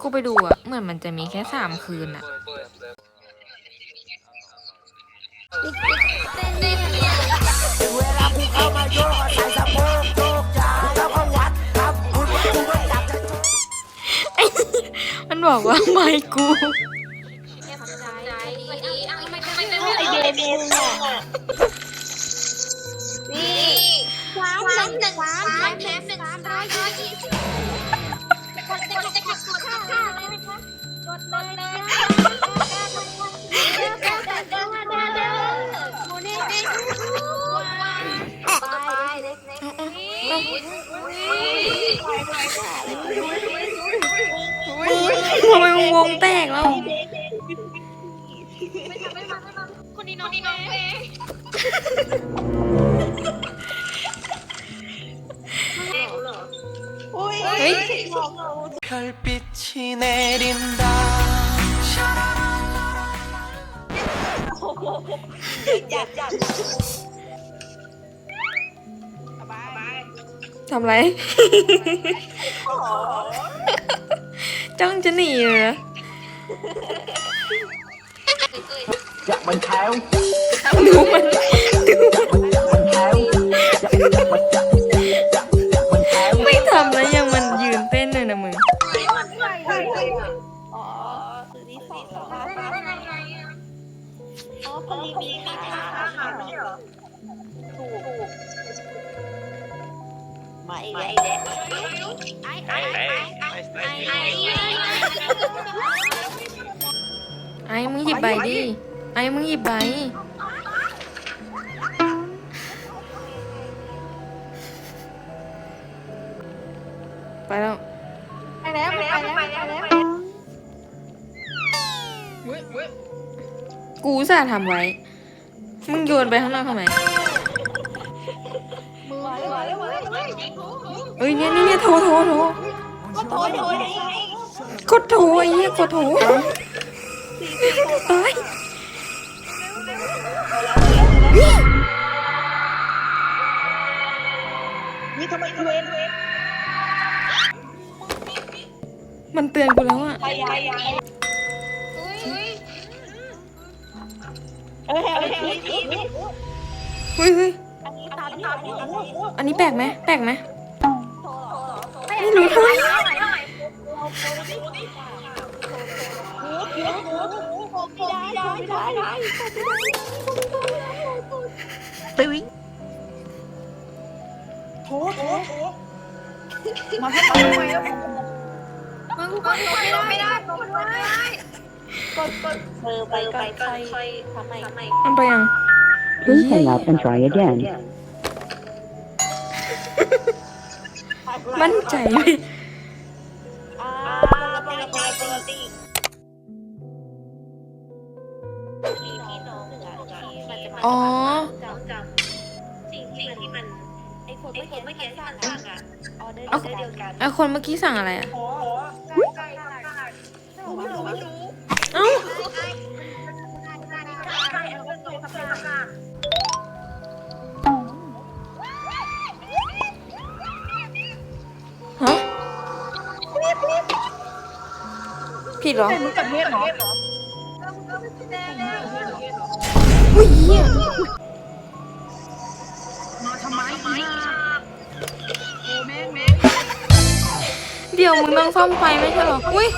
กูไปดูอะเหมือนมันจะมีแค่สามคืนอะเวลากูเข้ามาโยกใส่สะโพกโยกจ้าแล้วก็วัดครับคุณกูก็จับจะมันบอกว่าไม่กูไอเดนมึงอะนี่สามหนึ่งหนึ่งสามแถมหนึ่งร้อยยี่สิบ กดเลยจะกดกดค่าเลยนะคะกดเลยทำไมวงแตกแล้วคนนี้น้องเอง 별빛이 내린다 ทำไร จ้องจะหนีเหรอ อยากมันแถว ดูมัน อยากมันแถวอยากอยากมันอย พอดีมีค่าไม่ใช่เหรอถูกมาอีกแล้วไอ้ไอ้ไอ้ไอ้ไอ้ไอ้ไอ้มึงหยิบใบดิไอ้มึงหยิบใบไปแล้ว ไปแล้ว ไปแล้ว ไปแล้วกูอุ ตสาห์ทำไว้ มึงโยนไปข้างนอกทำไมเอ้ยเนี่ยเนี่ยเนี่ยโทรโทรโทรก็โทษโทษกดโทรไอ้เหี้ยกดโทรตายนี่ทำไมเว้นมันเตือนกูแล้วอะ เอ้ยเอ้ยเอ้ยเฮ้ยเฮ้ยอันนี้ตามที่อันนี้อันนี้แปลกไหมแปลกไหมไม่รู้ทำไมตึ้งโถโถโถมาให้มาให้แล้วมึงกดไม่ได้ไม่ได้กดไม่ได้ กดกดเออไปไปไปทำไมทำไมมันไปยัง Please hang up and try again. มั่นใจไหมอ่าปกติปกติพี่พี่น้องหนึ่งอะที่มันจะมาอ๋อ จำจำสิ่งสิ่งที่มันไอ้คนเมื่อกี้เมื่อกี้ที่มันสั่งอะออเดอร์เดียวกันไอคนเมื่อกี้สั่งอะไรอะไม่รู้ไม่รู้ เอ้าฮะผิดเหรออุ้ยเหี้ยเดี๋ยวมึงต้องซ่อมไฟไม่ใช่เหรอ อุ้ย